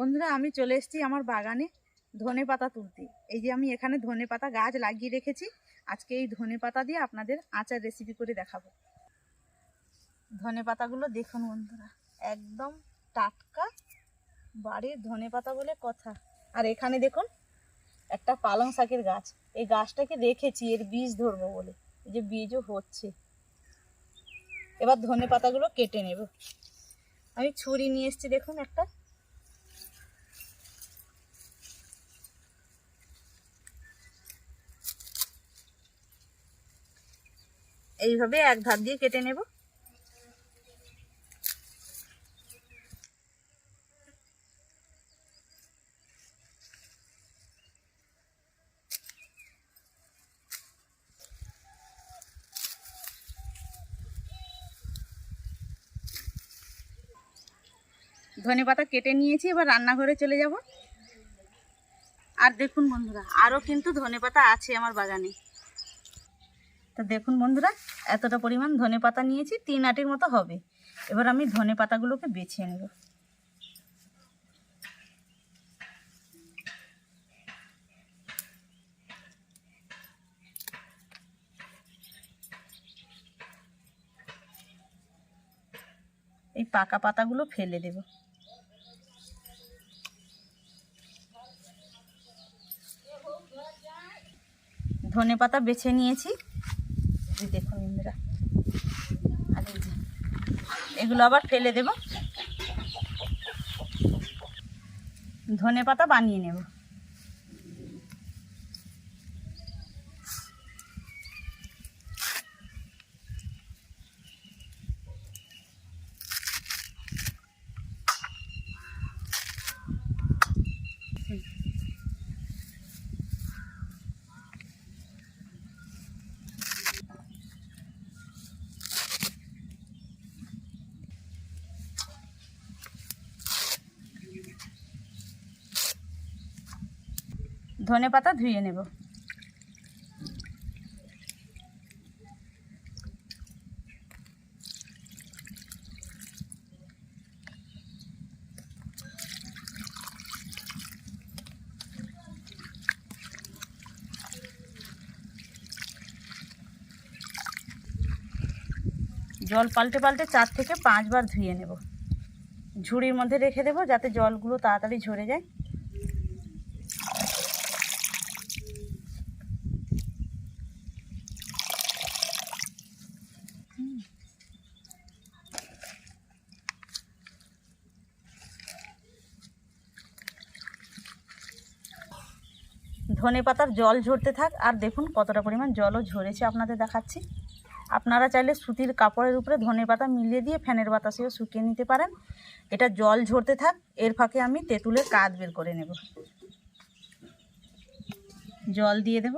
বন্ধুরা, আমি চলে এসেছি আমার বাগানে ধনে পাতা তুলতে। এই যে আমি এখানে ধনে পাতা গাছ লাগিয়ে রেখেছি। আজকে এই ধনে পাতা দিয়ে আপনাদের আচার রেসিপি করে দেখাবো। ধনে পাতাগুলো দেখুন বন্ধুরা, একদম টাটকা বাড়ির ধনে পাতা বলে কথা। আর এখানে দেখুন, একটা পালং শাকের গাছ। এই গাছটাকে রেখেছি, এর বীজ ধরবো বলে। এই যে বীজও হচ্ছে। এবার ধনে পাতাগুলো কেটে নেব। আমি ছুরি নিয়ে এসেছি, দেখুন একটা। এইভাবে এক ধার দিয়ে কেটে নেব। ধনে পাতা কেটে নিয়েছি, এবার রান্নাঘরে চলে যাব। আর দেখুন বন্ধুরা আরও কিন্তু ধনে পাতা আছে আমার বাগানে। তা দেখুন বন্ধুরা, এতটা পরিমাণ ধনে পাতা নিয়েছি, তিন আটির মতো হবে। এবার আমি ধনে পাতাগুলোকে বেছে নেব। এই পাকা পাতাগুলো ফেলে দেব। ধনে পাতা বেছে নিয়েছি এই দেখুন বন্ধুরা আর এই যে এগুলো আবার ফেলে দেব। ধনে পাতা বানিয়ে নেব। ধনে পাতা ধুয়ে নেব। জল পাল্টে পাল্টে চার থেকে পাঁচবার ধুয়ে নেব। ঝুড়ির মধ্যে রেখে দেবো যাতে জলগুলো তাড়াতাড়ি ঝরে যায়। ধনে পাতার জল ঝরতে থাক, আর দেখুন কতটা পরিমাণ জলও ঝরেছে আপনাদের দেখাচ্ছি। আপনারা চাইলে সুতির কাপড়ের উপরে ধনে পাতা মিলিয়ে দিয়ে ফ্যানের বাতাসেও শুকিয়ে নিতে পারেন। এটা জল ঝরতে থাক, এর ফাঁকে আমি তেঁতুলের কাঁধ বের করে নেব। জল দিয়ে দেব।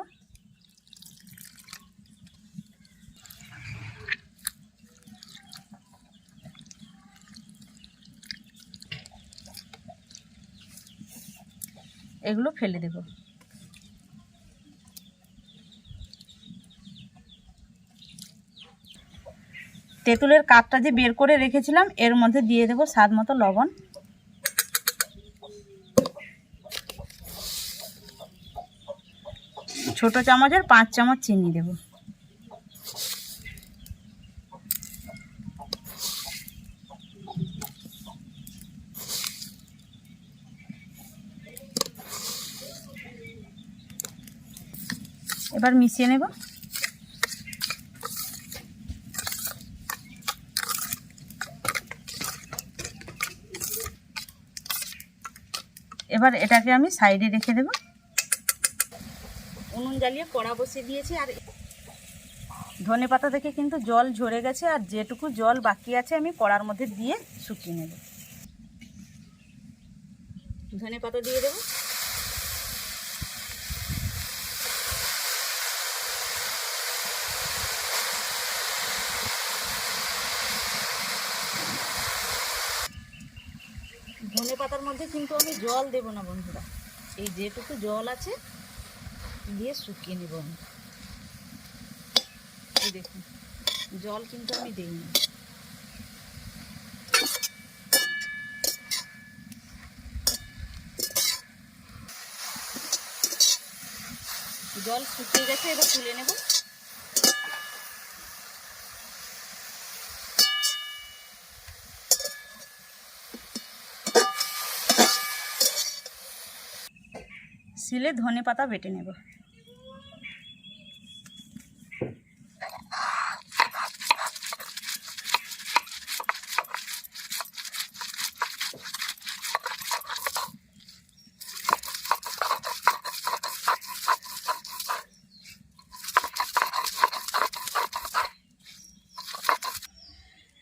এগুলো ফেলে দেবো। তেঁতুলের কাপটা যে বের করে রেখেছিলাম, এর মধ্যে দিয়ে দেবো স্বাদ মতো লবণ। ছোট চামচের পাঁচ চামচ চিনি দেব। এবার মিশিয়ে নেব। এবার এটাকে আমি সাইডে রেখে দেব। উনুন জ্বালিয়ে কড়া বসিয়ে দিয়েছি আর ধনে পাতা থেকে কিন্তু জল ঝরে গেছে আর যেটুকু জল বাকি আছে আমি কড়ার মধ্যে দিয়ে শুকিয়ে নেব। ধনে পাতা দিয়ে দেব। এটাতে কিন্তু আমি জল দেব না বন্ধুরা। এই যেটুকু জল আছে, দিয়ে শুকিয়ে নেব আমি। দেখুন, জল কিন্তু আমি দিইনি। জল শুকিয়ে গেছে, এবার তুলে নেব। শিলে ধনে পাতা বেটে নেব।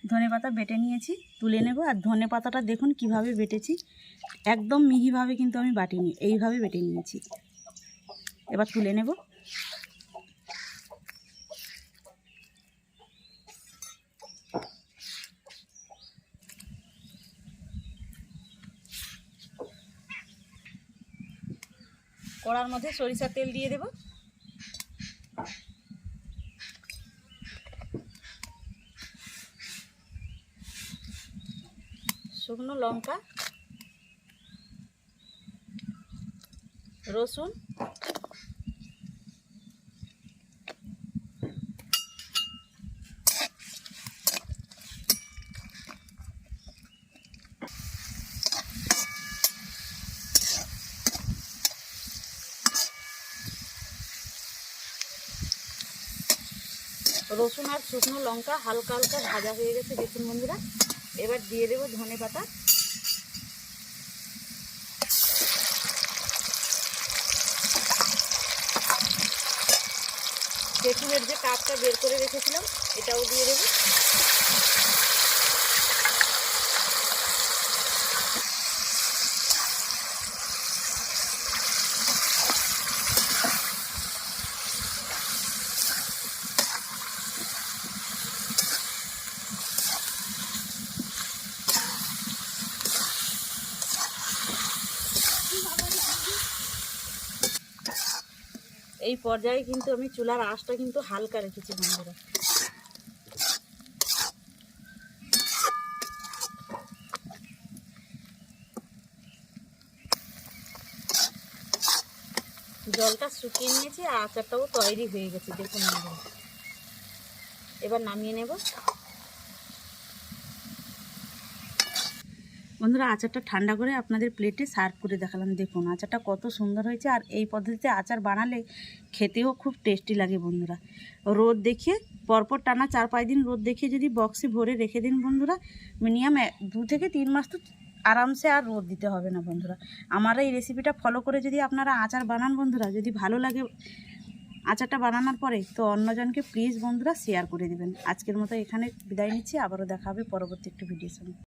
ধনে পাতা বেটে নিয়েছি, তুলে নেব। আর ধনে পাতাটা দেখুন কীভাবে বেটেছি। একদম মিহিভাবে কিন্তু আমি বাটিনি, এইভাবে বেটে নিয়েছি। এবার তুলে নেব। কড়ার মধ্যে সরিষার তেল দিয়ে দেব। শুকনো লঙ্কা রসুন। রসুন আর শুকনো লঙ্কা হালকা হালকা ভাজা হয়ে গেছে, দেখুন বন্ধুরা। এবার দিয়ে দেবো ধনে পাতা। তেঁতুলের যে কাপটা বের করে রেখেছিলাম এটাও দিয়ে দেবো। এই পর্যায়ে কিন্তু আমি চুলার আঁশটা কিন্তু হালকা রেখেছি বন্ধুরা। জলটা শুকিয়ে নিয়েছি আর আচারটাও তৈরি হয়ে গেছে, দেখুন এবার নামিয়ে নেব। বন্ধুরা আচারটা ঠান্ডা করে আপনাদের প্লেটে সার্ভ করে দেখালাম। দেখুন, আচারটা কত সুন্দর হয়েছে আর এই পদ্ধতিতে আচার বানালে খেতেও খুব টেস্টি লাগে বন্ধুরা। রোদ দেখে পরপর টানা চার পাঁচ দিন রোদ দেখে যদি বক্সে ভরে রেখে দিন বন্ধুরা মিনিমাম দু থেকে তিন মাস তো আরামসে আর রোদ দিতে হবে না বন্ধুরা। আমার এই রেসিপিটা ফলো করে যদি আপনারা আচার বানান বন্ধুরা, যদি ভালো লাগে আচারটা বানানোর পরে, তো অন্যজনকে প্লিজ বন্ধুরা শেয়ার করে দেবেন। আজকের মতো এখানে বিদায় নিচ্ছি, আবারও দেখা হবে পরবর্তী একটি ভিডিওর সঙ্গে।